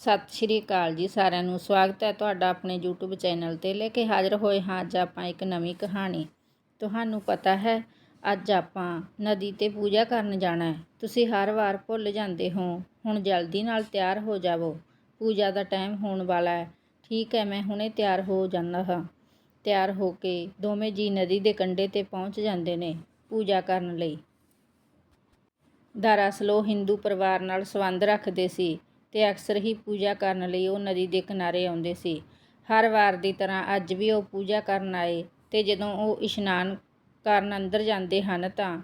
ਸਤਿ ਸ਼੍ਰੀ ਅਕਾਲ ਜੀ ਸਾਰਿਆਂ ਨੂੰ। ਸਵਾਗਤ ਹੈ ਤੁਹਾਡਾ ਆਪਣੇ YouTube ਚੈਨਲ ਤੇ। ਲੈ ਕੇ ਹਾਜ਼ਰ ਹੋਏ ਹਾਂ ਅੱਜ ਆਪਾਂ ਇੱਕ ਨਵੀਂ ਕਹਾਣੀ। ਤੁਹਾਨੂੰ ਪਤਾ ਹੈ, ਅੱਜ ਆਪਾਂ ਨਦੀ ਤੇ ਪੂਜਾ ਕਰਨ ਜਾਣਾ ਹੈ। ਤੁਸੀਂ ਹਰ ਵਾਰ ਭੁੱਲ ਜਾਂਦੇ ਹੋ। ਹੁਣ ਜਲਦੀ ਨਾਲ ਤਿਆਰ ਹੋ ਜਾਵੋ। ਪੂਜਾ ਦਾ ਟਾਈਮ ਹੋਣ ਵਾਲਾ ਹੈ। ਠੀਕ ਹੈ, ਮੈਂ ਹੁਣੇ ਤਿਆਰ ਹੋ ਜਾਂਦਾ ਹਾਂ। ਤਿਆਰ ਹੋ ਕੇ ਦੋਵੇਂ ਜੀ ਨਦੀ ਦੇ ਕੰਢੇ ਤੇ ਪਹੁੰਚ ਜਾਂਦੇ ਨੇ ਪੂਜਾ ਕਰਨ ਲਈ। ਦਰਅਸਲ ਉਹ ਹਿੰਦੂ ਪਰਿਵਾਰ ਨਾਲ ਸੰਬੰਧ ਰੱਖਦੇ ਸੀ। ਤੇ ਅਕਸਰ ਹੀ ਪੂਜਾ ਕਰਨ ਲਈ ਉਹ ਨਦੀ ਦੇ ਕਿਨਾਰੇ ਆਉਂਦੇ ਸੀ। ਹਰ ਵਾਰ ਦੀ ਤਰ੍ਹਾਂ ਅੱਜ ਵੀ ਉਹ ਪੂਜਾ ਕਰਨ ਆਏ ਤੇ ਜਦੋਂ ਉਹ ਇਸ਼ਨਾਨ ਕਰਨ ਅੰਦਰ ਜਾਂਦੇ ਹਨ ਤਾਂ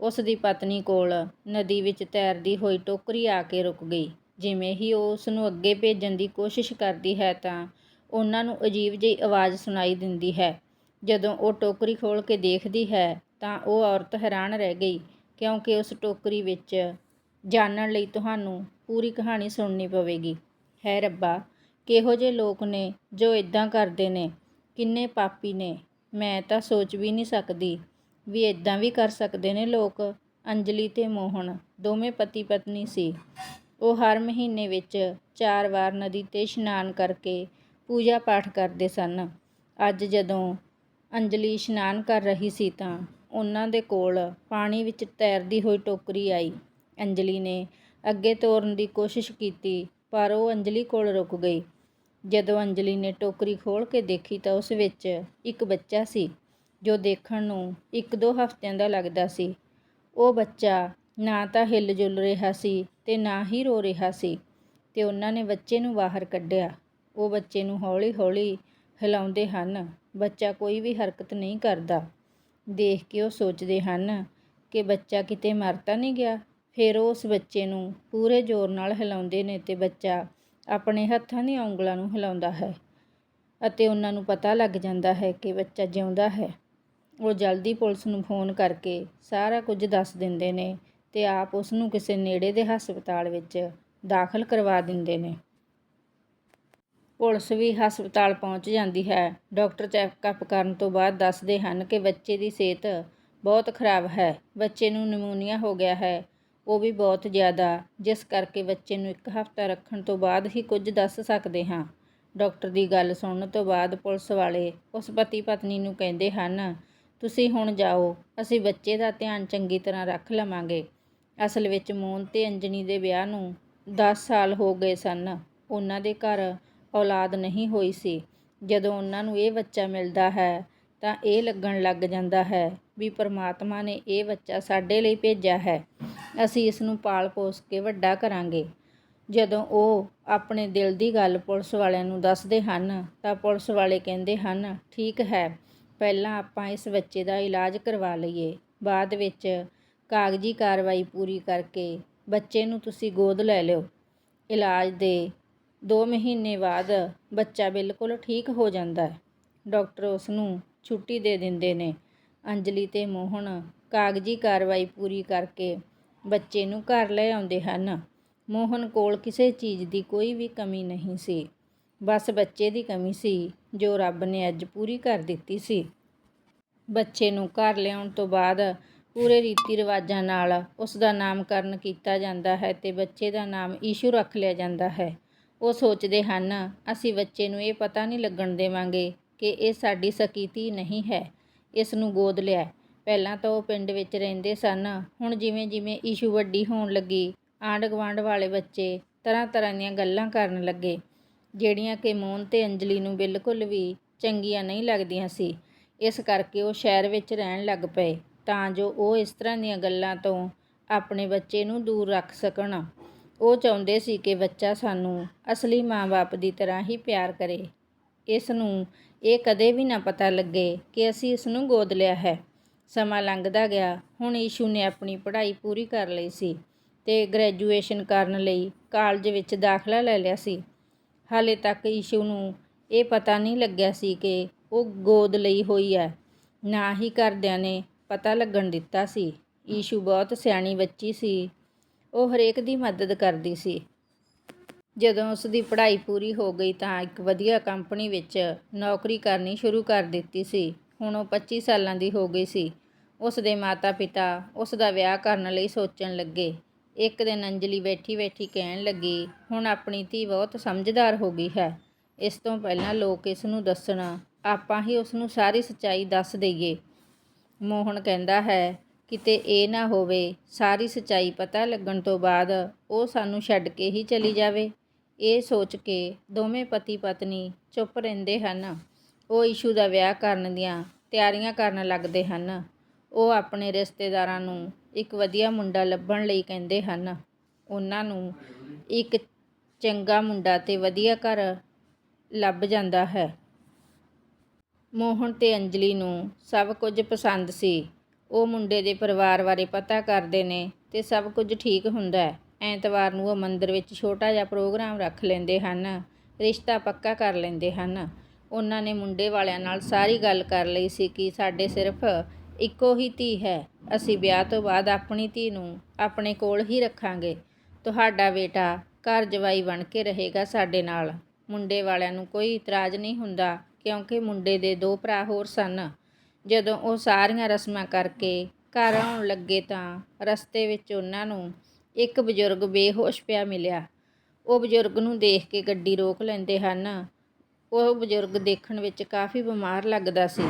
ਉਸ ਦੀ ਪਤਨੀ ਕੋਲ ਨਦੀ ਵਿੱਚ ਤੈਰਦੀ ਹੋਈ ਟੋਕਰੀ ਆ ਕੇ ਰੁਕ ਗਈ। ਜਿਵੇਂ ਹੀ ਉਹ ਉਸ ਨੂੰ ਅੱਗੇ ਭੇਜਣ ਦੀ ਕੋਸ਼ਿਸ਼ ਕਰਦੀ ਹੈ ਤਾਂ ਉਹਨਾਂ ਨੂੰ ਅਜੀਬ ਜਿਹੀ ਆਵਾਜ਼ ਸੁਣਾਈ ਦਿੰਦੀ ਹੈ। ਜਦੋਂ ਉਹ ਟੋਕਰੀ ਖੋਲ੍ਹ ਕੇ ਦੇਖਦੀ ਹੈ ਤਾਂ ਉਹ ਔਰਤ ਹੈਰਾਨ ਰਹਿ ਗਈ ਕਿਉਂਕਿ ਉਸ ਟੋਕਰੀ ਵਿੱਚ ਜਾਣਨ ਲਈ ਤੁਹਾਨੂੰ ਪੂਰੀ ਕਹਾਣੀ ਸੁਣਨੀ ਪਵੇਗੀ। ਹੈ ਰੱਬਾ, ਕਿਹੋ ਜਿਹੇ ਲੋਕ ਨੇ ਜੋ ਇਦਾਂ ਕਰਦੇ ਨੇ? ਕਿੰਨੇ ਪਾਪੀ ਨੇ? ਮੈਂ ਤਾਂ ਸੋਚ ਵੀ ਨਹੀਂ ਸਕਦੀ ਵੀ ਇਦਾਂ ਵੀ ਕਰ ਸਕਦੇ ਨੇ ਲੋਕ। ਅੰਜਲੀ ਤੇ ਮੋਹਨ, ਦੋਵੇਂ ਪਤੀ ਪਤਨੀ ਸੀ। ਉਹ ਹਰ ਮਹੀਨੇ ਵਿੱਚ ਚਾਰ ਵਾਰ ਨਦੀ ਤੇ ਇਸ਼ਨਾਨ ਕਰਕੇ ਪੂਜਾ ਪਾਠ ਕਰਦੇ ਸਨ। ਅੱਜ ਜਦੋਂ ਅੰਜਲੀ ਇਸ਼ਨਾਨ ਕਰ ਰਹੀ ਸੀ ਤਾਂ ਉਹਨਾਂ ਦੇ ਕੋਲ ਪਾਣੀ ਵਿੱਚ ਤੈਰਦੀ ਹੋਈ ਟੋਕਰੀ ਆਈ। ਅੰਜਲੀ ਨੇ ਅੱਗੇ ਤੋਰਨ ਦੀ ਕੋਸ਼ਿਸ਼ ਕੀਤੀ, ਪਰ ਉਹ ਅੰਜਲੀ ਕੋਲ ਰੁਕ ਗਈ। ਜਦੋਂ ਅੰਜਲੀ ਨੇ ਟੋਕਰੀ ਖੋਲ੍ਹ ਕੇ ਦੇਖੀ ਤਾਂ ਉਸ ਵਿੱਚ ਇੱਕ ਬੱਚਾ ਸੀ, ਜੋ ਦੇਖਣ ਨੂੰ ਇੱਕ ਦੋ ਹਫ਼ਤਿਆਂ ਦਾ ਲੱਗਦਾ ਸੀ। ਉਹ ਬੱਚਾ ਨਾ ਤਾਂ ਹਿੱਲ ਜੁਲ ਰਿਹਾ ਸੀ ਤੇ ਨਾ ਹੀ ਰੋ ਰਿਹਾ ਸੀ ਤੇ ਉਹਨਾਂ ਨੇ ਬੱਚੇ ਨੂੰ ਬਾਹਰ ਕੱਢਿਆ। ਉਹ ਬੱਚੇ ਨੂੰ ਹੌਲੀ-ਹੌਲੀ ਹਿਲਾਉਂਦੇ ਹਨ, ਬੱਚਾ ਕੋਈ ਵੀ ਹਰਕਤ ਨਹੀਂ ਕਰਦਾ। ਦੇਖ ਕੇ ਉਹ ਸੋਚਦੇ ਹਨ ਕਿ ਬੱਚਾ ਕਿਤੇ ਮਰ ਤਾਂ ਨਹੀਂ ਗਿਆ। ਫਿਰ ਉਹ ਉਸ ਬੱਚੇ ਨੂੰ ਪੂਰੇ ਜ਼ੋਰ ਨਾਲ ਹਿਲਾਉਂਦੇ ਨੇ ਤੇ ਬੱਚਾ ਆਪਣੇ ਹੱਥਾਂ ਦੀਆਂ ਉਂਗਲਾਂ ਨੂੰ ਹਿਲਾਉਂਦਾ ਹੈ ਅਤੇ ਉਹਨਾਂ ਨੂੰ ਪਤਾ ਲੱਗ ਜਾਂਦਾ ਹੈ ਕਿ ਬੱਚਾ ਜਿਉਂਦਾ ਹੈ। ਉਹ ਜਲਦੀ ਪੁਲਿਸ ਨੂੰ ਫੋਨ ਕਰਕੇ ਸਾਰਾ ਕੁਝ ਦੱਸ ਦਿੰਦੇ ਨੇ ਤੇ ਆਪ ਉਸ ਨੂੰ ਕਿਸੇ ਨੇੜੇ ਦੇ ਹਸਪਤਾਲ ਵਿੱਚ ਦਾਖਲ ਕਰਵਾ ਦਿੰਦੇ ਨੇ। ਪੁਲਿਸ ਵੀ ਹਸਪਤਾਲ ਪਹੁੰਚ ਜਾਂਦੀ ਹੈ। ਡਾਕਟਰ ਚੈੱਕਅਪ ਕਰਨ ਤੋਂ ਬਾਅਦ ਦੱਸਦੇ ਹਨ ਕਿ ਬੱਚੇ ਦੀ ਸਿਹਤ ਬਹੁਤ ਖਰਾਬ ਹੈ। ਬੱਚੇ ਨੂੰ ਨਮੂਨੀਆ ਹੋ ਗਿਆ ਹੈ ਉਹ ਵੀ ਬਹੁਤ ਜ਼ਿਆਦਾ, ਜਿਸ ਕਰਕੇ ਬੱਚੇ ਨੂੰ ਇੱਕ ਹਫ਼ਤਾ ਰੱਖਣ ਤੋਂ ਬਾਅਦ ਹੀ ਕੁਝ ਦੱਸ ਸਕਦੇ ਹਾਂ। ਡਾਕਟਰ ਦੀ ਗੱਲ ਸੁਣਨ ਤੋਂ ਬਾਅਦ ਪੁਲਿਸ ਵਾਲੇ ਉਸ ਪਤੀ ਪਤਨੀ ਨੂੰ ਕਹਿੰਦੇ ਹਨ, ਤੁਸੀਂ ਹੁਣ ਜਾਓ, ਅਸੀਂ ਬੱਚੇ ਦਾ ਧਿਆਨ ਚੰਗੀ ਤਰ੍ਹਾਂ ਰੱਖ ਲਵਾਂਗੇ। ਅਸਲ ਵਿੱਚ ਮੋਹਨ ਤੇ ਅੰਜਨੀ ਦੇ ਵਿਆਹ ਨੂੰ 10 ਸਾਲ ਹੋ ਗਏ ਸਨ। ਉਹਨਾਂ ਦੇ ਘਰ ਔਲਾਦ ਨਹੀਂ ਹੋਈ ਸੀ। ਜਦੋਂ ਉਹਨਾਂ ਨੂੰ ਇਹ ਬੱਚਾ ਮਿਲਦਾ ਹੈ, ਤਾਂ ਇਹ ਲੱਗਣ ਲੱਗ ਜਾਂਦਾ ਹੈ ਵੀ ਪਰਮਾਤਮਾ ਨੇ ਇਹ ਬੱਚਾ ਸਾਡੇ ਲਈ ਭੇਜਿਆ ਹੈ। ਅਸੀਂ ਇਸ ਨੂੰ ਪਾਲ ਪੋਸ ਕੇ ਵੱਡਾ ਕਰਾਂਗੇ। ਜਦੋਂ ਉਹ ਆਪਣੇ ਦਿਲ ਦੀ ਗੱਲ ਪੁਲਿਸ ਵਾਲਿਆਂ ਨੂੰ ਦੱਸਦੇ ਹਨ, ਤਾਂ ਪੁਲਿਸ ਵਾਲੇ ਕਹਿੰਦੇ ਹਨ, ਠੀਕ ਹੈ, ਪਹਿਲਾਂ ਆਪਾਂ ਇਸ ਬੱਚੇ ਦਾ ਇਲਾਜ ਕਰਵਾ ਲਈਏ। ਬਾਅਦ ਵਿੱਚ ਕਾਗਜ਼ੀ ਕਾਰਵਾਈ ਪੂਰੀ ਕਰਕੇ ਬੱਚੇ ਨੂੰ ਤੁਸੀਂ ਗੋਦ ਲੈ ਲਿਓ। ਇਲਾਜ ਦੇ 2 ਮਹੀਨੇ ਬਾਅਦ ਬੱਚਾ ਬਿਲਕੁਲ ਠੀਕ ਹੋ ਜਾਂਦਾ ਹੈ। ਡਾਕਟਰ ਉਸ ਨੂੰ ਛੁੱਟੀ ਦੇ ਦਿੰਦੇ ਨੇ। ਅੰਜਲੀ ਤੇ ਮੋਹਨ ਕਾਗਜ਼ੀ ਕਾਰਵਾਈ ਪੂਰੀ ਕਰਕੇ ਬੱਚੇ ਨੂੰ ਘਰ ਲੈ ਆਉਂਦੇ ਹਨ। ਮੋਹਨ ਕੋਲ ਕਿਸੇ ਚੀਜ਼ ਦੀ ਕੋਈ ਵੀ ਕਮੀ ਨਹੀਂ ਸੀ। ਬਸ ਬੱਚੇ ਦੀ ਕਮੀ ਸੀ, ਜੋ ਰੱਬ ਨੇ ਅੱਜ ਪੂਰੀ ਕਰ ਦਿੱਤੀ ਸੀ। ਬੱਚੇ ਨੂੰ ਘਰ ਲਿਆਉਣ ਤੋਂ ਬਾਅਦ ਪੂਰੇ ਰੀਤੀ ਰਿਵਾਜਾਂ ਨਾਲ ਉਸ ਦਾ ਨਾਮਕਰਨ ਕੀਤਾ ਜਾਂਦਾ ਹੈ ਤੇ ਬੱਚੇ ਦਾ ਨਾਮ ਈਸ਼ੂ ਰੱਖ ਲਿਆ ਜਾਂਦਾ ਹੈ। ਉਹ ਸੋਚਦੇ ਹਨ, ਅਸੀਂ ਬੱਚੇ ਨੂੰ ਇਹ ਪਤਾ ਨਹੀਂ ਲੱਗਣ ਦੇਵਾਂਗੇ ਕਿ ਇਹ ਸਾਡੀ ਸਕੀਤੀ ਨਹੀਂ ਹੈ। ਇਸ ਨੂੰ ਗੋਦ ਲਿਆ। ਪਹਿਲਾਂ ਤਾਂ ਉਹ ਪਿੰਡ ਵਿੱਚ ਰਹਿੰਦੇ ਸਨ। ਹੁਣ ਜਿਵੇਂ ਜਿਵੇਂ ਈਸ਼ੂ ਵੱਡੀ ਹੋਣ ਲੱਗੀ, ਆਂਢ ਗੁਆਂਢ ਵਾਲੇ ਬੱਚੇ ਤਰ੍ਹਾਂ ਤਰ੍ਹਾਂ ਦੀਆਂ ਗੱਲਾਂ ਕਰਨ ਲੱਗੇ, ਜਿਹੜੀਆਂ ਕਿ ਮੋਹਨ ਤੇ ਅੰਜਲੀ ਨੂੰ ਬਿਲਕੁਲ ਵੀ ਚੰਗੀਆਂ ਨਹੀਂ ਲੱਗਦੀਆਂ ਸੀ। ਇਸ ਕਰਕੇ ਉਹ ਸ਼ਹਿਰ ਵਿੱਚ ਰਹਿਣ ਲੱਗ ਪਏ, ਤਾਂ ਜੋ ਉਹ ਇਸ ਤਰ੍ਹਾਂ ਦੀਆਂ ਗੱਲਾਂ ਤੋਂ ਆਪਣੇ ਬੱਚੇ ਨੂੰ ਦੂਰ ਰੱਖ ਸਕਣ। ਉਹ ਚਾਹੁੰਦੇ ਸੀ ਕਿ ਬੱਚਾ ਸਾਨੂੰ ਅਸਲੀ ਮਾਂ-ਬਾਪ ਦੀ ਤਰ੍ਹਾਂ ਹੀ ਪਿਆਰ ਕਰੇ। ਇਸ ਨੂੰ ਇਹ ਕਦੇ ਵੀ ਨਾ ਪਤਾ ਲੱਗੇ ਕਿ ਅਸੀਂ ਇਸ ਨੂੰ ਗੋਦ ਲਿਆ ਹੈ। ਸਮਾਂ ਲੰਘਦਾ ਗਿਆ। ਹੁਣ ਈਸ਼ੂ ਨੇ ਆਪਣੀ ਪੜ੍ਹਾਈ ਪੂਰੀ ਕਰ ਲਈ ਸੀ ਤੇ ਗ੍ਰੈਜੂਏਸ਼ਨ ਕਰਨ ਲਈ ਕਾਲਜ ਵਿੱਚ ਦਾਖਲਾ ਲੈ ਲਿਆ ਸੀ। ਹਾਲੇ ਤੱਕ ਈਸ਼ੂ ਨੂੰ ਇਹ ਪਤਾ ਨਹੀਂ ਲੱਗਿਆ ਸੀ ਕਿ ਉਹ ਗੋਦ ਲਈ ਹੋਈ ਹੈ। ਨਾ ਹੀ ਘਰਦਿਆਂ ਨੇ ਪਤਾ ਲੱਗਣ ਦਿੱਤਾ ਸੀ। ਈਸ਼ੂ ਬਹੁਤ ਸਿਆਣੀ ਬੱਚੀ ਸੀ। ਉਹ ਹਰੇਕ ਦੀ ਮਦਦ ਕਰਦੀ ਸੀ। ਜਦੋਂ ਉਸ ਦੀ ਪੜ੍ਹਾਈ ਪੂਰੀ ਹੋ ਗਈ ਤਾਂ ਇੱਕ ਵਧੀਆ ਕੰਪਨੀ ਵਿੱਚ ਨੌਕਰੀ ਕਰਨੀ ਸ਼ੁਰੂ ਕਰ ਦਿੱਤੀ ਸੀ। ਹੁਣ ਉਹ 25 ਸਾਲਾਂ ਦੀ ਹੋ ਗਈ ਸੀ। ਉਸ ਦੇ ਮਾਤਾ-ਪਿਤਾ ਉਸ ਦਾ ਵਿਆਹ ਕਰਨ ਲਈ ਸੋਚਣ ਲੱਗੇ। ਇੱਕ ਦਿਨ ਅੰਜਲੀ ਬੈਠੀ ਬੈਠੀ ਕਹਿਣ ਲੱਗੀ, ਹੁਣ ਆਪਣੀ ਧੀ ਬਹੁਤ ਸਮਝਦਾਰ ਹੋ ਗਈ ਹੈ। ਇਸ ਤੋਂ ਪਹਿਲਾਂ ਲੋਕ ਇਸ ਨੂੰ ਦੱਸਣ, ਆਪਾਂ ਹੀ ਉਸ ਨੂੰ ਸਾਰੀ ਸੱਚਾਈ ਦੱਸ ਦਈਏ। ਮੋਹਨ ਕਹਿੰਦਾ ਹੈ, ਕਿਤੇ ਇਹ ਨਾ ਹੋਵੇ, ਸਾਰੀ ਸੱਚਾਈ ਪਤਾ ਲੱਗਣ ਤੋਂ ਬਾਅਦ ਉਹ ਸਾਨੂੰ ਛੱਡ ਕੇ ਹੀ ਚਲੀ ਜਾਵੇ। ਇਹ ਸੋਚ ਕੇ ਦੋਵੇਂ ਪਤੀ ਪਤਨੀ ਚੁੱਪ ਰਹਿੰਦੇ ਹਨ। ਉਹ ਇਸ਼ੂ ਦਾ ਵਿਆਹ ਕਰਨ ਦੀਆਂ ਤਿਆਰੀਆਂ ਕਰਨ ਲੱਗਦੇ ਹਨ। ਉਹ ਆਪਣੇ ਰਿਸ਼ਤੇਦਾਰਾਂ ਨੂੰ ਇੱਕ ਵਧੀਆ ਮੁੰਡਾ ਲੱਭਣ ਲਈ ਕਹਿੰਦੇ ਹਨ। ਉਹਨਾਂ ਨੂੰ ਇੱਕ ਚੰਗਾ ਮੁੰਡਾ ਤੇ ਵਧੀਆ ਘਰ ਲੱਭ ਜਾਂਦਾ ਹੈ। ਮੋਹਨ ਤੇ ਅੰਜਲੀ ਨੂੰ ਸਭ ਕੁਝ ਪਸੰਦ ਸੀ। ਉਹ ਮੁੰਡੇ ਦੇ ਪਰਿਵਾਰ ਬਾਰੇ ਪਤਾ ਕਰਦੇ ਨੇ ਤੇ ਸਭ ਕੁਝ ਠੀਕ ਹੁੰਦਾ ਹੈ। ਐਤਵਾਰ ਨੂੰ ਉਹ ਮੰਦਰ ਵਿੱਚ ਛੋਟਾ ਜਿਹਾ ਪ੍ਰੋਗਰਾਮ ਰੱਖ ਲੈਂਦੇ ਹਨ, ਰਿਸ਼ਤਾ ਪੱਕਾ ਕਰ ਲੈਂਦੇ ਹਨ। ਉਹਨਾਂ ਨੇ ਮੁੰਡੇ ਵਾਲਿਆਂ ਨਾਲ ਸਾਰੀ ਗੱਲ ਕਰ ਲਈ ਸੀ ਕਿ ਸਾਡੇ ਸਿਰਫ ਇੱਕੋ ਹੀ ਧੀ ਹੈ, ਅਸੀਂ ਵਿਆਹ ਤੋਂ ਬਾਅਦ ਆਪਣੀ ਧੀ ਨੂੰ ਆਪਣੇ ਕੋਲ ਹੀ ਰੱਖਾਂਗੇ। ਤੁਹਾਡਾ ਬੇਟਾ ਘਰ ਜਵਾਈ ਬਣ ਕੇ ਰਹੇਗਾ ਸਾਡੇ ਨਾਲ। ਮੁੰਡੇ ਵਾਲਿਆਂ ਨੂੰ ਕੋਈ ਇਤਰਾਜ਼ ਨਹੀਂ ਹੁੰਦਾ, ਕਿਉਂਕਿ ਮੁੰਡੇ ਦੇ ਦੋ ਭਰਾ ਹੋਰ ਸਨ। ਜਦੋਂ ਉਹ ਸਾਰੀਆਂ ਰਸਮਾਂ ਕਰਕੇ ਘਰ ਆਉਣ ਲੱਗੇ ਤਾਂ ਰਸਤੇ ਵਿੱਚ ਉਹਨਾਂ ਨੂੰ ਇੱਕ ਬਜ਼ੁਰਗ ਬੇਹੋਸ਼ ਪਿਆ ਮਿਲਿਆ। ਉਹ ਬਜ਼ੁਰਗ ਨੂੰ ਦੇਖ ਕੇ ਗੱਡੀ ਰੋਕ ਲੈਂਦੇ ਹਨ। ਉਹ ਬਜ਼ੁਰਗ ਦੇਖਣ ਵਿੱਚ ਕਾਫੀ ਬਿਮਾਰ ਲੱਗਦਾ ਸੀ।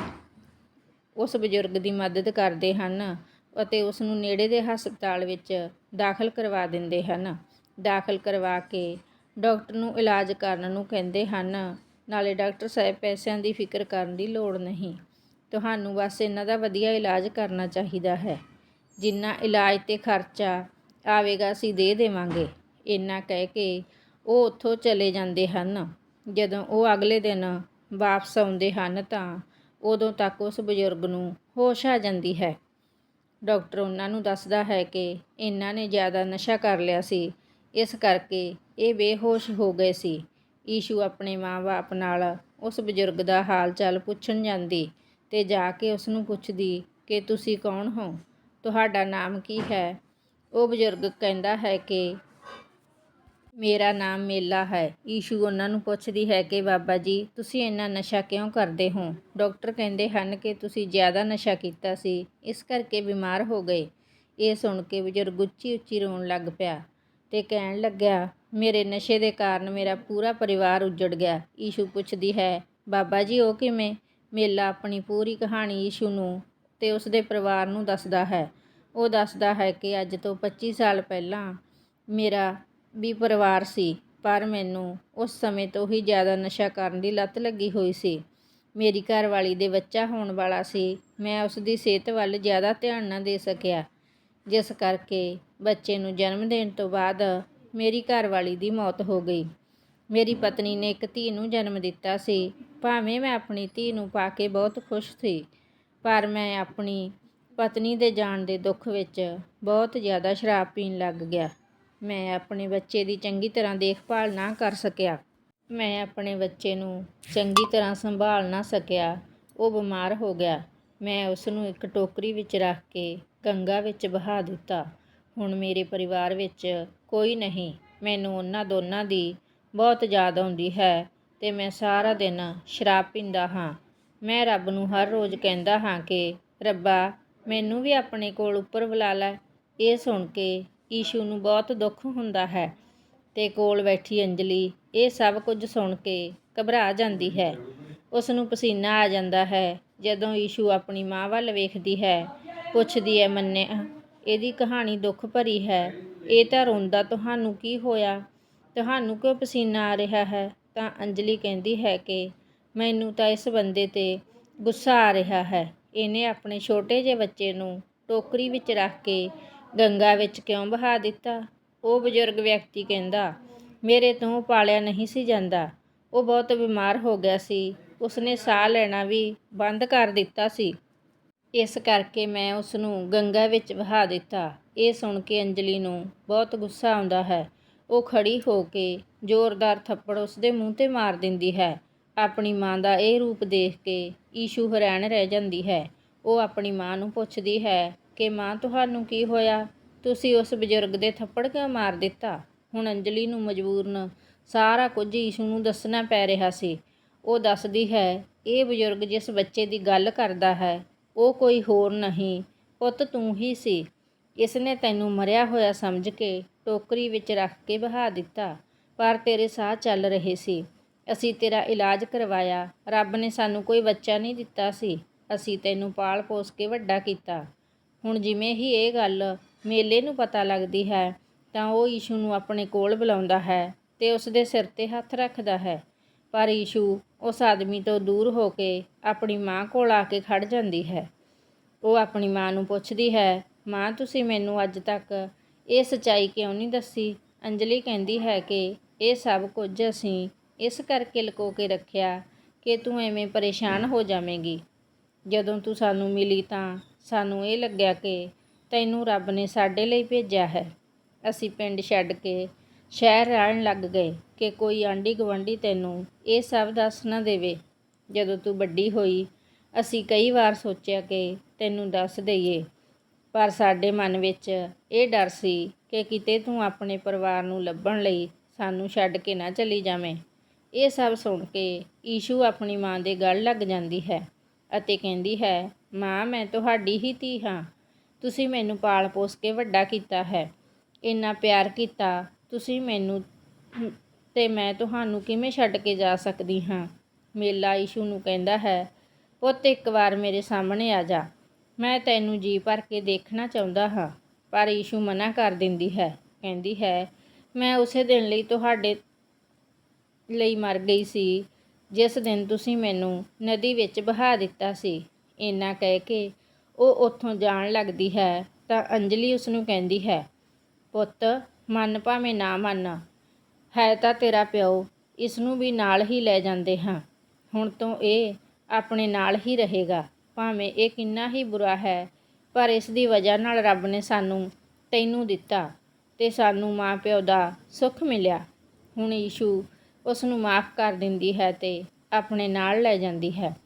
ਉਸ ਬਜ਼ੁਰਗ ਦੀ ਮਦਦ ਕਰਦੇ ਹਨ ਅਤੇ ਉਸ ਨੂੰ ਨੇੜੇ ਦੇ ਹਸਪਤਾਲ ਵਿੱਚ ਦਾਖਲ ਕਰਵਾ ਦਿੰਦੇ ਹਨ। ਦਾਖਲ ਕਰਵਾ ਕੇ ਡਾਕਟਰ ਨੂੰ ਇਲਾਜ ਕਰਨ ਨੂੰ ਕਹਿੰਦੇ ਹਨ। ਨਾਲੇ ਡਾਕਟਰ ਸਾਹਿਬ ਪੈਸਿਆਂ ਦੀ ਫਿਕਰ ਕਰਨ ਦੀ ਲੋੜ ਨਹੀਂ। ਤੁਹਾਨੂੰ ਬਸ ਇਹਨਾਂ ਦਾ ਵਧੀਆ ਇਲਾਜ ਕਰਨਾ ਚਾਹੀਦਾ ਹੈ। ਜਿੰਨਾ ਇਲਾਜ ਤੇ ਖਰਚਾ ਆਵੇਗਾ, ਅਸੀਂ ਦੇ ਦੇਵਾਂਗੇ। ਇੰਨਾ ਕਹਿ ਕੇ ਉਹ ਉੱਥੋਂ ਚਲੇ ਜਾਂਦੇ ਹਨ। ਜਦੋਂ ਉਹ ਅਗਲੇ ਦਿਨ ਵਾਪਸ ਆਉਂਦੇ ਹਨ ਤਾਂ ਉਦੋਂ ਤੱਕ ਉਸ ਬਜ਼ੁਰਗ ਨੂੰ ਹੋਸ਼ ਆ ਜਾਂਦੀ ਹੈ। ਡਾਕਟਰ ਉਹਨਾਂ ਨੂੰ ਦੱਸਦਾ ਹੈ ਕਿ ਇਹਨਾਂ ਨੇ ਜ਼ਿਆਦਾ ਨਸ਼ਾ ਕਰ ਲਿਆ ਸੀ। ਇਸ ਕਰਕੇ ਇਹ ਬੇਹੋਸ਼ ਹੋ ਗਏ ਸੀ। ਈਸ਼ੂ ਆਪਣੇ ਮਾਂ-ਬਾਪ ਨਾਲ ਉਸ ਬਜ਼ੁਰਗ ਦਾ ਹਾਲ ਚਾਲ ਪੁੱਛਣ ਜਾਂਦੀ ਤੇ ਜਾ ਕੇ ਉਸ ਨੂੰ ਪੁੱਛਦੀ ਕਿ, ਤੁਸੀਂ ਕੌਣ ਹੋ? ਤੁਹਾਡਾ ਨਾਮ ਕੀ ਹੈ? ਉਹ ਬਜ਼ੁਰਗ ਕਹਿੰਦਾ ਹੈ ਕਿ ਮੇਰਾ ਨਾਮ ਮੇਲਾ ਹੈ। ਈਸ਼ੂ ਉਹਨਾਂ ਨੂੰ ਪੁੱਛਦੀ ਹੈ ਕਿ, ਬਾਬਾ ਜੀ, ਤੁਸੀਂ ਇੰਨਾ ਨਸ਼ਾ ਕਿਉਂ ਕਰਦੇ ਹੋ? ਡਾਕਟਰ ਕਹਿੰਦੇ ਹਨ ਕਿ, ਤੁਸੀਂ ਜ਼ਿਆਦਾ ਨਸ਼ਾ ਕੀਤਾ ਸੀ, ਇਸ ਕਰਕੇ ਬਿਮਾਰ ਹੋ ਗਏ। ਇਹ ਸੁਣ ਕੇ ਬਜ਼ੁਰਗ ਉੱਚੀ ਉੱਚੀ ਰੋਣ ਲੱਗ ਪਿਆ ਤੇ ਕਹਿਣ ਲੱਗਿਆ, ਮੇਰੇ ਨਸ਼ੇ ਦੇ ਕਾਰਨ ਮੇਰਾ ਪੂਰਾ ਪਰਿਵਾਰ ਉੱਜੜ ਗਿਆ। ਈਸ਼ੂ ਪੁੱਛਦੀ ਹੈ, ਬਾਬਾ ਜੀ, ਉਹ ਕਿਵੇਂ? ਮੇਲਾ ਆਪਣੀ ਪੂਰੀ ਕਹਾਣੀ ਈਸ਼ੂ ਨੂੰ ਤੇ ਉਸ ਦੇ ਪਰਿਵਾਰ ਨੂੰ ਦੱਸਦਾ ਹੈ। ਉਹ ਦੱਸਦਾ ਹੈ ਕਿ ਅੱਜ ਤੋਂ 25 ਸਾਲ ਪਹਿਲਾਂ ਮੇਰਾ ਵੀ ਪਰਿਵਾਰ ਸੀ, ਪਰ ਮੈਨੂੰ ਉਸ ਸਮੇਂ ਤੋਂ ਹੀ ਜ਼ਿਆਦਾ ਨਸ਼ਾ ਕਰਨ ਦੀ ਲੱਤ ਲੱਗੀ ਹੋਈ ਸੀ। ਮੇਰੀ ਘਰਵਾਲੀ ਦੇ ਬੱਚਾ ਹੋਣ ਵਾਲਾ ਸੀ। ਮੈਂ ਉਸ ਦੀ ਸਿਹਤ ਵੱਲ ਜ਼ਿਆਦਾ ਧਿਆਨ ਨਾ ਦੇ ਸਕਿਆ, ਜਿਸ ਕਰਕੇ ਬੱਚੇ ਨੂੰ ਜਨਮ ਦੇਣ ਤੋਂ ਬਾਅਦ ਮੇਰੀ ਘਰਵਾਲੀ ਦੀ ਮੌਤ ਹੋ ਗਈ। ਮੇਰੀ ਪਤਨੀ ਨੇ ਇੱਕ ਧੀ ਨੂੰ ਜਨਮ ਦਿੱਤਾ ਸੀ। ਭਾਵੇਂ ਮੈਂ ਆਪਣੀ ਧੀ ਨੂੰ ਪਾ ਕੇ ਬਹੁਤ ਖੁਸ਼ ਸੀ, ਪਰ ਮੈਂ ਆਪਣੀ ਪਤਨੀ ਦੇ ਜਾਣ ਦੇ ਦੁੱਖ ਵਿੱਚ ਬਹੁਤ ਜ਼ਿਆਦਾ ਸ਼ਰਾਬ ਪੀਣ ਲੱਗ ਗਿਆ। ਮੈਂ ਆਪਣੇ ਬੱਚੇ ਦੀ ਚੰਗੀ ਤਰ੍ਹਾਂ ਦੇਖਭਾਲ ਨਾ ਕਰ ਸਕਿਆ। ਮੈਂ ਆਪਣੇ ਬੱਚੇ ਨੂੰ ਚੰਗੀ ਤਰ੍ਹਾਂ ਸੰਭਾਲ ਨਾ ਸਕਿਆ। ਉਹ ਬਿਮਾਰ ਹੋ ਗਿਆ। ਮੈਂ ਉਸ ਨੂੰ ਇੱਕ ਟੋਕਰੀ ਵਿੱਚ ਰੱਖ ਕੇ ਗੰਗਾ ਵਿੱਚ ਬਹਾ ਦਿੱਤਾ। ਹੁਣ ਮੇਰੇ ਪਰਿਵਾਰ ਵਿੱਚ ਕੋਈ ਨਹੀਂ। ਮੈਨੂੰ ਉਹਨਾਂ ਦੋਨਾਂ ਦੀ ਬਹੁਤ ਯਾਦ ਆਉਂਦੀ ਹੈ ਤੇ ਮੈਂ ਸਾਰਾ ਦਿਨ ਸ਼ਰਾਬ ਪੀਂਦਾ ਹਾਂ। ਮੈਂ ਰੱਬ ਨੂੰ ਹਰ ਰੋਜ਼ ਕਹਿੰਦਾ ਹਾਂ ਕਿ ਰੱਬਾ ਮੈਨੂੰ ਵੀ ਆਪਣੇ ਕੋਲ ਉੱਪਰ ਬੁਲਾ ਲੈ। ਇਹ ਸੁਣ ਕੇ ਈਸ਼ੂ ਨੂੰ ਬਹੁਤ ਦੁੱਖ ਹੁੰਦਾ ਹੈ ਤੇ ਕੋਲ ਬੈਠੀ ਅੰਜਲੀ ਇਹ ਸਭ ਕੁਝ ਸੁਣ ਕੇ ਘਬਰਾ ਜਾਂਦੀ ਹੈ। ਉਸ ਨੂੰ ਪਸੀਨਾ ਆ ਜਾਂਦਾ ਹੈ। ਜਦੋਂ ਈਸ਼ੂ ਆਪਣੀ ਮਾਂ ਵੱਲ ਵੇਖਦੀ ਹੈ, ਪੁੱਛਦੀ ਹੈ, ਮੰਨਿਆ, ਇਹਦੀ ਕਹਾਣੀ ਦੁੱਖ ਭਰੀ ਹੈ। ਇਹ ਤਾਂ ਰੋਂਦਾ, ਤੁਹਾਨੂੰ ਕੀ ਹੋਇਆ? ਤੁਹਾਨੂੰ ਕਿਉਂ ਪਸੀਨਾ ਆ ਰਿਹਾ ਹੈ? ਤਾਂ ਅੰਜਲੀ ਕਹਿੰਦੀ ਹੈ ਕਿ ਮੈਨੂੰ ਤਾਂ ਇਸ ਬੰਦੇ ਤੇ ਗੁੱਸਾ ਆ ਰਿਹਾ ਹੈ। ਇਹਨੇ ਆਪਣੇ ਛੋਟੇ ਜਿਹੇ ਬੱਚੇ ਨੂੰ ਟੋਕਰੀ ਵਿੱਚ ਰੱਖ ਕੇ ਗੰਗਾ ਵਿੱਚ ਕਿਉਂ ਬਹਾ ਦਿੱਤਾ? ਉਹ ਬਜ਼ੁਰਗ ਵਿਅਕਤੀ ਕਹਿੰਦਾ, ਮੇਰੇ ਤੋਂ ਪਾਲਿਆ ਨਹੀਂ ਸੀ ਜਾਂਦਾ। ਉਹ ਬਹੁਤ ਬਿਮਾਰ ਹੋ ਗਿਆ ਸੀ। ਉਸਨੇ ਸਾਹ ਲੈਣਾ ਵੀ ਬੰਦ ਕਰ ਦਿੱਤਾ ਸੀ। ਇਸ ਕਰਕੇ ਮੈਂ ਉਸ ਨੂੰ ਗੰਗਾ ਵਿੱਚ ਵਹਾ ਦਿੱਤਾ। ਇਹ ਸੁਣ ਕੇ ਅੰਜਲੀ ਨੂੰ ਬਹੁਤ ਗੁੱਸਾ ਆਉਂਦਾ ਹੈ। ਉਹ ਖੜੀ ਹੋ ਕੇ ਜ਼ੋਰਦਾਰ ਥੱਪੜ ਉਸ ਦੇ ਮੂੰਹ ਤੇ ਮਾਰ ਦਿੰਦੀ ਹੈ। ਆਪਣੀ ਮਾਂ ਦਾ ਇਹ ਰੂਪ ਦੇਖ ਕੇ ਈਸ਼ੂ ਹੈਰਾਨ ਰਹਿ ਜਾਂਦੀ ਹੈ। ਉਹ ਆਪਣੀ ਮਾਂ ਨੂੰ ਪੁੱਛਦੀ ਹੈ ਕਿ ਮਾਂ, ਤੁਹਾਨੂੰ ਕੀ ਹੋਇਆ? ਤੁਸੀਂ ਉਸ ਬਜ਼ੁਰਗ ਦੇ ਥੱਪੜ ਕਿਉਂ ਮਾਰ ਦਿੱਤਾ? ਹੁਣ ਅੰਜਲੀ ਨੂੰ ਮਜਬੂਰਨ ਸਾਰਾ ਕੁਝ ਈਸ਼ੂ ਨੂੰ ਦੱਸਣਾ ਪੈ ਰਿਹਾ ਸੀ। ਉਹ ਦੱਸਦੀ ਹੈ, ਇਹ ਬਜ਼ੁਰਗ ਜਿਸ ਬੱਚੇ ਦੀ ਗੱਲ ਕਰਦਾ ਹੈ, ਉਹ ਕੋਈ ਹੋਰ ਨਹੀਂ। ਪੁੱਤ, ਤੂੰ ਹੀ ਸੀ। ਇਸ ਨੇ ਤੈਨੂੰ ਮਰਿਆ ਹੋਇਆ ਸਮਝ ਕੇ ਟੋਕਰੀ ਵਿੱਚ ਰੱਖ ਕੇ ਬਹਾ ਦਿੱਤਾ, ਪਰ ਤੇਰੇ ਸਾਹ ਚੱਲ ਰਹੇ ਸੀ। ਅਸੀਂ ਤੇਰਾ ਇਲਾਜ ਕਰਵਾਇਆ। ਰੱਬ ਨੇ ਸਾਨੂੰ ਕੋਈ ਬੱਚਾ ਨਹੀਂ ਦਿੱਤਾ ਸੀ। ਅਸੀਂ ਤੈਨੂੰ ਪਾਲ ਪੋਸ ਕੇ ਵੱਡਾ ਕੀਤਾ। ਹੁਣ ਜਿਵੇਂ ਹੀ ਇਹ ਗੱਲ ਮੇਲੇ ਨੂੰ ਪਤਾ ਲੱਗਦੀ ਹੈ, ਤਾਂ ਉਹ ਈਸ਼ੂ ਨੂੰ ਆਪਣੇ ਕੋਲ ਬੁਲਾਉਂਦਾ ਹੈ ਤੇ ਉਸ ਦੇ ਸਿਰ ਤੇ ਹੱਥ ਰੱਖਦਾ ਹੈ। ਪਰ ਈਸ਼ੂ ਉਸ ਆਦਮੀ ਤੋਂ ਦੂਰ ਹੋ ਕੇ ਆਪਣੀ ਮਾਂ ਕੋਲ ਆ ਕੇ ਖੜ ਜਾਂਦੀ ਹੈ। ਉਹ ਆਪਣੀ ਮਾਂ ਨੂੰ ਪੁੱਛਦੀ ਹੈ, ਮਾਂ, ਤੁਸੀਂ ਮੈਨੂੰ ਅੱਜ ਤੱਕ ਇਹ ਸੱਚਾਈ ਕਿਉਂ ਨਹੀਂ ਦੱਸੀ? ਅੰਜਲੀ ਕਹਿੰਦੀ ਹੈ ਕਿ ਇਹ ਸਭ ਕੁਝ ਅਸੀਂ ਇਸ ਕਰਕੇ ਲੁਕੋ ਕੇ ਰੱਖਿਆ ਕਿ ਤੂੰ ਐਵੇਂ ਪਰੇਸ਼ਾਨ ਹੋ ਜਾਵੇਂਗੀ। ਜਦੋਂ ਤੂੰ ਸਾਨੂੰ ਮਿਲੀ ਤਾਂ ਸਾਨੂੰ ਇਹ ਲੱਗਿਆ ਕਿ ਤੈਨੂੰ ਰੱਬ ਨੇ ਸਾਡੇ ਲਈ ਭੇਜਿਆ ਹੈ। ਅਸੀਂ ਪਿੰਡ ਛੱਡ ਕੇ ਸ਼ਹਿਰ ਰਹਿਣ ਲੱਗ ਗਏ ਕਿ ਕੋਈ ਆਂਢੀ ਗੁਆਂਢੀ ਤੈਨੂੰ ਇਹ ਸਭ ਦੱਸ ਨਾ ਦੇਵੇ। ਜਦੋਂ ਤੂੰ ਵੱਡੀ ਹੋਈ, ਅਸੀਂ ਕਈ ਵਾਰ ਸੋਚਿਆ ਕਿ ਤੈਨੂੰ ਦੱਸ ਦਈਏ। ਪਰ ਸਾਡੇ ਮਨ ਵਿੱਚ ਇਹ ਡਰ ਸੀ ਕਿ ਕਿਤੇ ਤੂੰ ਆਪਣੇ ਪਰਿਵਾਰ ਨੂੰ ਲੱਭਣ ਲਈ ਸਾਨੂੰ ਛੱਡ ਕੇ ਨਾ ਚਲੀ ਜਾਵੇਂ। ਇਹ ਸਭ ਸੁਣ ਕੇ ਈਸ਼ੂ ਆਪਣੀ ਮਾਂ ਦੇ ਗਲ ਲੱਗ ਜਾਂਦੀ ਹੈ ਅਤੇ ਕਹਿੰਦੀ ਹੈ, ਮਾਂ, ਮੈਂ ਤੁਹਾਡੀ ਹੀ ਧੀ ਹਾਂ। ਤੁਸੀਂ ਮੈਨੂੰ ਪਾਲ ਪੋਸ ਕੇ ਵੱਡਾ ਕੀਤਾ ਹੈ। ਇੰਨਾ ਪਿਆਰ ਕੀਤਾ, ਤੁਸੀਂ ਮੈਨੂੰ ਤੇ ਮੈਂ ਤੁਹਾਨੂੰ ਕਿਵੇਂ ਛੱਡ ਕੇ ਜਾ ਸਕਦੀ ਹਾਂ? ਮੇਲਾ ਈਸ਼ੂ ਨੂੰ ਕਹਿੰਦਾ ਹੈ, ਪੁੱਤ, ਇੱਕ ਵਾਰ ਮੇਰੇ ਸਾਹਮਣੇ ਆ ਜਾ। ਮੈਂ ਤੈਨੂੰ ਜੀ ਭਰ ਕੇ ਦੇਖਣਾ ਚਾਹੁੰਦਾ ਹਾਂ, ਪਰ ਈਸ਼ੂ ਮਨਾ ਕਰ ਦਿੰਦੀ ਹੈ। ਕਹਿੰਦੀ ਹੈ, ਮੈਂ ਉਸੇ ਦਿਨ ਲਈ ਤੁਹਾਡੇ ਲਈ ਮਰ ਗਈ ਸੀ। ਜਿਸ ਦਿਨ ਤੁਸੀਂ ਮੈਨੂੰ ਨਦੀ ਵਿੱਚ ਬਹਾ ਦਿੱਤਾ ਸੀ, ਇੰਨਾ ਕਹਿ ਕੇ ਉਹ ਉੱਥੋਂ ਜਾਣ ਲੱਗਦੀ ਹੈ ਤਾਂ ਅੰਜਲੀ ਉਸ ਨੂੰ ਕਹਿੰਦੀ ਹੈ, ਪੁੱਤ, ਮੰਨ ਭਾਵੇਂ ਨਾ ਮੰਨ। ਹੈ ਤਾਂ ਤੇਰਾ ਪਿਓ ਇਸ ਨੂੰ ਵੀ ਨਾਲ ਹੀ ਲੈ ਜਾਂਦੇ ਹਾਂ। ਹੁਣ ਤੋਂ ਇਹ ਆਪਣੇ ਨਾਲ ਹੀ ਰਹੇਗਾ। ਭਾਵੇਂ ਇਹ ਕਿੰਨਾ ਹੀ ਬੁਰਾ ਹੈ, ਪਰ ਇਸ ਦੀ ਵਜ੍ਹਾ ਨਾਲ ਰੱਬ ਨੇ ਸਾਨੂੰ ਤੈਨੂੰ ਦਿੱਤਾ ਤੇ ਸਾਨੂੰ ਮਾਂ ਪਿਓ ਦਾ ਸੁੱਖ ਮਿਲਿਆ। ਹੁਣ ਈਸ਼ੂ ਉਸ ਨੂੰ ਮਾਫ ਕਰ ਦਿੰਦੀ ਹੈ ਤੇ ਆਪਣੇ ਨਾਲ ਲੈ ਜਾਂਦੀ ਹੈ।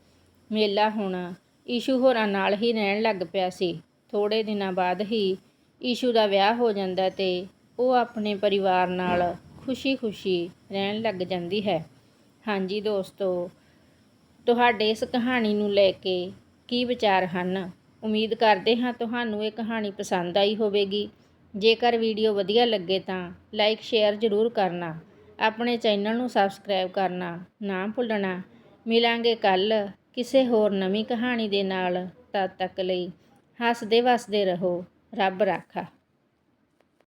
ਮੇਲਾ ਹੁਣ ਈਸ਼ੂ ਹੋਰਾਂ ਨਾਲ ਹੀ ਰਹਿਣ ਲੱਗ ਪਿਆ ਸੀ। ਥੋੜੇ ਦਿਨਾਂ ਬਾਅਦ ਹੀ ਈਸ਼ੂ ਦਾ ਵਿਆਹ ਹੋ ਜਾਂਦਾ ਤੇ ਉਹ ਆਪਣੇ ਪਰਿਵਾਰ ਨਾਲ ਖੁਸ਼ੀ-ਖੁਸ਼ੀ ਰਹਿਣ ਲੱਗ ਜਾਂਦੀ ਹੈ। ਹਾਂਜੀ ਦੋਸਤੋ, ਤੁਹਾਡੇ ਇਸ ਕਹਾਣੀ ਨੂੰ ਲੈ ਕੇ ਕੀ ਵਿਚਾਰ ਹਨ? ਉਮੀਦ ਕਰਦੇ ਹਾਂ ਤੁਹਾਨੂੰ ਇਹ ਕਹਾਣੀ ਪਸੰਦ ਆਈ ਹੋਵੇਗੀ। ਜੇਕਰ ਵੀਡੀਓ ਵਧੀਆ ਲੱਗੇ ਤਾਂ ਲਾਈਕ, ਸ਼ੇਅਰ ਜ਼ਰੂਰ ਕਰਨਾ। ਆਪਣੇ ਚੈਨਲ ਨੂੰ ਸਬਸਕ੍ਰਾਈਬ ਕਰਨਾ ਨਾ ਭੁੱਲਣਾ। ਮਿਲਾਂਗੇ ਕੱਲ ਕਿਸੇ ਹੋਰ ਨਵੀਂ ਕਹਾਣੀ ਦੇ ਨਾਲ। ਤਦ ਤੱਕ ਲਈ ਹੱਸਦੇ ਵਸਦੇ ਰਹੋ। ਰੱਬ ਰਾਖਾ।